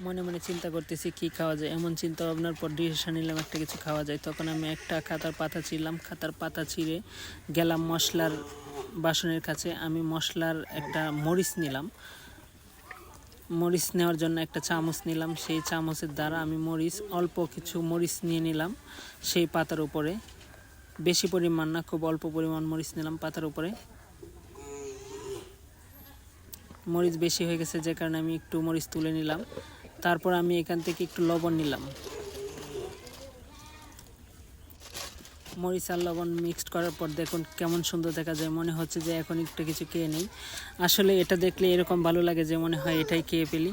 মনে মনে চিন্তা করতেছি কি খাওয়া যায়। এমন চিন্তা ভাবনার পর ডিসিশন নিলাম একটা কিছু খাওয়া যায়। তখন আমি একটা খাতার পাতা ছিঁড়লাম। খাতার পাতা ছিঁড়ে গেলাম মশলার বাসনের কাছে। আমি মশলার একটা মরিচ নিলাম। মরিচ নেওয়ার জন্য একটা চামচ নিলাম। সেই চামচের দ্বারা আমি মরিচ, অল্প কিছু মরিচ নিয়ে নিলাম সেই পাতার উপরে। বেশি পরিমাণ না, খুব অল্প পরিমাণ মরিচ নিলাম পাতার উপরে। মরিচ বেশি হয়ে গেছে, যে কারণে আমি একটু মরিচ তুলে নিলাম। তারপর আমি এখান থেকে একটু লবণ নিলাম। মরিচ আর লবণ মিক্সড করার পর দেখুন কেমন সুন্দর দেখা যায়। মনে হচ্ছে যে এখন একটু কিছু খেয়ে নেই। আসলে এটা দেখলে এরকম ভালো লাগে যে মনে হয় এটাই খেয়ে ফেলি।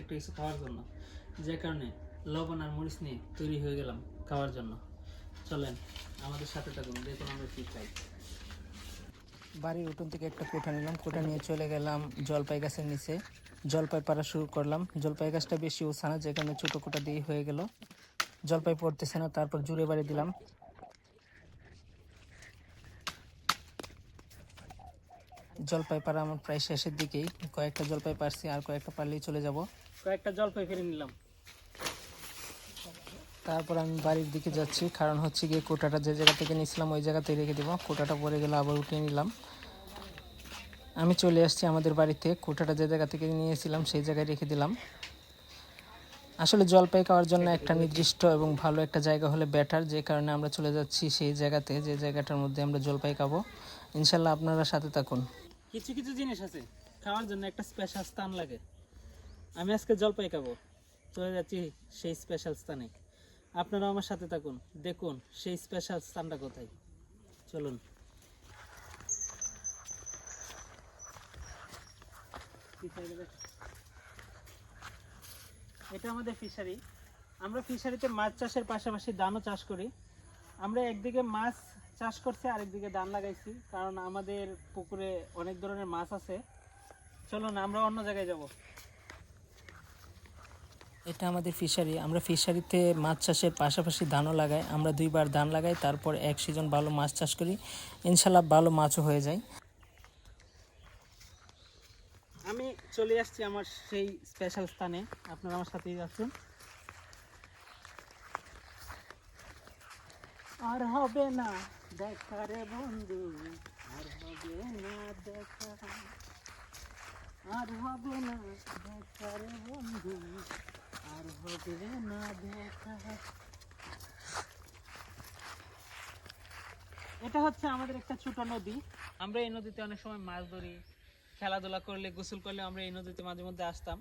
একটু কিছু খাওয়ার জন্য। যে কারণে লবণ আর মরিচ নিয়ে তৈরি হয়ে গেলাম খাওয়ার জন্য। চলেন আমাদের সাথে থাকুন দেখুন আমরা কী খাই বাড়ির উঠোন থেকে একটা কোঠা নিলাম কোঠা নিয়ে চলে গেলাম জলপাই গাছের নিচে। জলপাই পাড়া শুরু করলাম। জলপাই গাছটা বেশি উঁচা না যে কারণে ছোটো কোটা দিয়ে হয়ে গেল। জলপাই পড়তেছে না তারপর জুড়ে বাড়ি দিলাম। জলপাই পাড়া আমার প্রায় শেষের দিকেই। কয়েকটা জলপাই পারছি আর কয়েকটা পারলেই চলে যাব। কয়েকটা জলপাই ফেলে নিলাম। তারপর আমি বাড়ির দিকে যাচ্ছি, কারণ হচ্ছে গিয়ে কোটাটা যে জায়গা থেকে নিয়েছিলাম ওই জায়গাতেই রেখে দেবো। কোটাটা পরে গেলে আবার উঠিয়ে নিলাম। আমি চলে আসছি আমাদের বাড়িতে, কোটাটা যে জায়গা থেকে নিয়েছিলাম সেই জায়গায় রেখে দিলাম। আসলে জলপাই খাওয়ার জন্য একটা নির্দিষ্ট এবং ভালো একটা জায়গা হলে বেটার যে কারণে আমরা চলে যাচ্ছি সেই জায়গাতে, যে জায়গাটার মধ্যে আমরা জলপাই খাব। ইনশাল্লাহ আপনারা সাথে থাকুন। কিছু কিছু জিনিস আছে, খাওয়ার জন্য একটা স্পেশাল স্থান লাগে। আমি আজকে জলপাই খাব। চলে যাচ্ছি সেই স্পেশাল স্থানে। আপনারা আমার সাথে থাকুন। দেখুন, সেই স্পেশাল স্থানটা কোথায়। চলুন। এটা আমাদের ফিশারি আমরা ফিশারিতে মাছ চাষের পাশাপাশি ধানও চাষ করি। আমরা একদিকে মাছ চাষ করছি, আরেকদিকে ধান লাগাইছি, কারণ আমাদের পুকুরে অনেক ধরনের মাছ আছে। চলুন, আমরা অন্য জায়গায় যাব। এটা আমাদের ফিশারি আমরা ফিশারিতে মাছ চাষের পাশাপাশি ধানও লাগাই। আমরা দুইবার ধান লাগাই, তারপর এক সিজন ভালো মাছ চাষ করি। ইনশাল্লাহ ভালো মাছও হয়ে যায়। আমি চলে আসছি আমার সেই স্পেশাল স্থানে। আপনারা আমার সাথেই যাচ্ছেন আর হবে না, দেখা রে বন্ধু, আর হবে না, দেখা। আর হবে না, দেখা রে বন্ধু। এটা হচ্ছে আমাদের একটা ছোট নদী। আমরা এই নদীতে অনেক সময় মাছ ধরি, খেলাধুলা করলে, গোসল করলে আমরা এই নদীতে মাঝে মধ্যে আসতাম।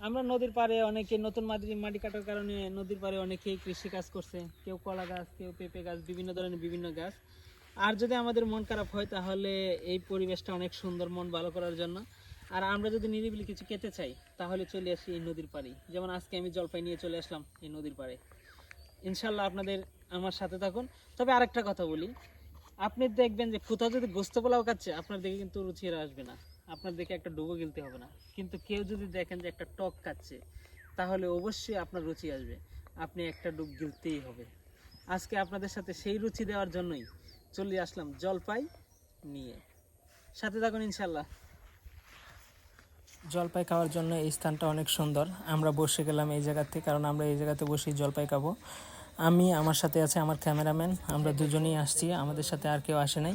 আমরা নদীর পাড়ে অনেকে, নতুন মাটি মাটি কাটার কারণে নদীর পাড়ে অনেকেই কৃষি কাজ করছে। কেউ কলা গাছ, কেউ পেঁপে গাছ, বিভিন্ন ধরনের বিভিন্ন গাছ। আর যদি আমাদের মন খারাপ হয়, তাহলে এই পরিবেশটা অনেক সুন্দর মন ভালো করার জন্য। আর আমরা যদি নিরিবিলি কিছু খেতে চাই, তাহলে চলে আসি এই নদীর পাড়ে। যেমন আজকে আমি জলপাই নিয়ে চলে আসলাম এই নদীর পাড়ে। ইনশাল্লাহ আপনাদের, আমার সাথে থাকুন। তবে আরেকটা কথা বলি। আপনি দেখবেন যে কোথাও যদি গোস্ত পোলাও খাচ্ছে, আপনার দেখে কিন্তু রুচি আসবে না। আপনার দেখে একটা ডুবো গিলতে হবে না। কিন্তু কেউ যদি দেখেন যে একটা টক খাচ্ছে, তাহলে অবশ্যই আপনার রুচি আসবে। আপনি একটা ডুব গিলতেই হবে। আজকে আপনাদের সাথে সেই রুচি দেওয়ার জন্যই চলে আসলাম জলপাই নিয়ে। সাথে থাকুন ইনশাল্লাহ জলপাই খাওয়ার জন্য এই স্থানটা অনেক সুন্দর। আমরা বসে গেলাম এই জায়গাতে, কারণ আমরা এই জায়গাতে বসেই জলপাই খাব। আমি, আমার সাথে আছে আমার ক্যামেরাম্যান, আমরা দুজনেই আসছি, আমাদের সাথে আর কেউ আসে নাই।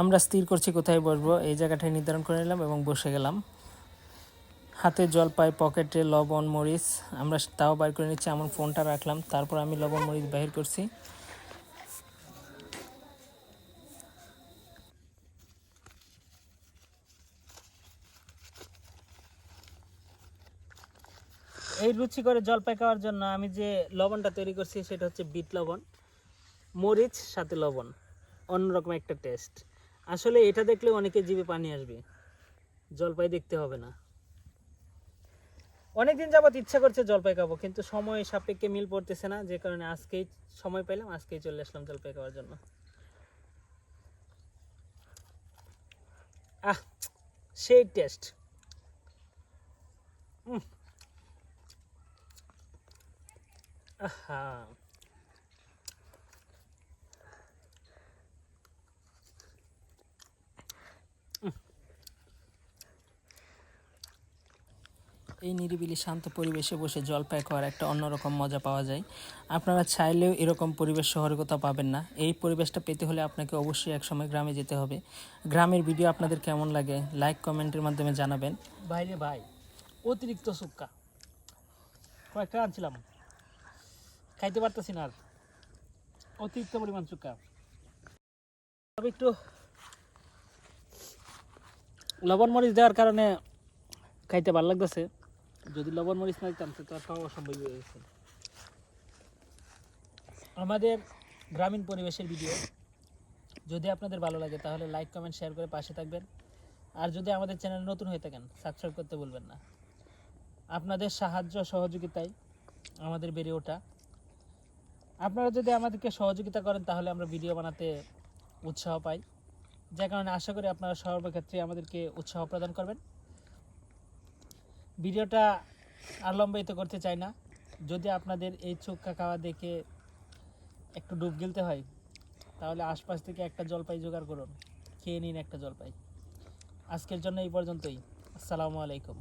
আমরা স্থির করছি কোথায় বসবো, এই জায়গাটায় নির্ধারণ করে নিলাম এবং বসে গেলাম। হাতে জলপাই, পকেটে লবণ, মরিচ, আমরা তাও বাইর করে নিচ্ছি আমার ফোনটা রাখলাম, তারপর আমি লবণ, মরিচ বাহির করছি। এই রুচি করে জলপাই খাওয়ার জন্য আমি যে লবণটা তৈরি করছি সেটা হচ্ছে বিট লবণ, মরিচ, সাথে লবণ, অন্যরকম একটা টেস্ট আসলে এটা দেখলে অনেকে জিভে পানি আসবে, জলপাই দেখতে হবে না। অনেকদিন যাবত ইচ্ছা করছে জলপাই খাব, কিন্তু সময় সাপেক্ষে মিল পড়তেছে না, যে কারণে আজকেই সময় পেলাম আজকেই চলে আসলাম জলপাই খাওয়ার জন্য। আহ, সেই টেস্ট এই নিরিবিলি শান্ত পরিবেশে বসে জলপাই খাওয়ার একটা অন্যরকম মজা পাওয়া যায়। আপনারা চাইলেও এরকম পরিবেশ শহরে পাবেন না। এই পরিবেশটা পেতে হলে আপনাকে অবশ্যই একসময় গ্রামে যেতে হবে। গ্রামের ভিডিও আপনাদের কেমন লাগে লাইক কমেন্টের মাধ্যমে জানাবেন। বাইরে ভাই, অতিরিক্ত সুক্কা। কয়েকটা আনছিলাম। খাইতে পারতেছি না অতিরিক্ত পরিমাণ চুক্কা তবে একটু লবণ মরিচ দেওয়ার কারণে খাইতে ভালো লাগতেছে। যদি লবণ মরিচ না দিতাম তো খাওয়া অসম্ভব হয়ে গেছে। আমাদের গ্রামীণ পরিবেশের ভিডিও যদি আপনাদের ভালো লাগে, তাহলে লাইক কমেন্ট শেয়ার করে পাশে থাকবেন। আর যদি আমাদের চ্যানেল নতুন হয়ে থাকেন সাবস্ক্রাইব করতে বলবেন না। আপনাদের সাহায্য সহযোগিতায় আমাদের বেড়ে ওঠা আপনারা যদি আমাদেরকে সহযোগিতা করেন, তাহলে আমরা ভিডিও বানাতে উৎসাহ পাই। যে কারণে আশা করি আপনারা সর্বক্ষেত্রে আমাদেরকে উৎসাহ প্রদান করবেন। ভিডিওটা আর লম্বায়িত করতে চাই না। যদি আপনাদের এই চুক্কা খাওয়া দেখে একটু ডুব গিলতে হয়, তাহলে আশপাশ থেকে একটা জলপাই জোগাড় করুন। খেয়ে নিন একটা জলপাই। আজকের জন্য এই পর্যন্তই। আসসালামু আলাইকুম।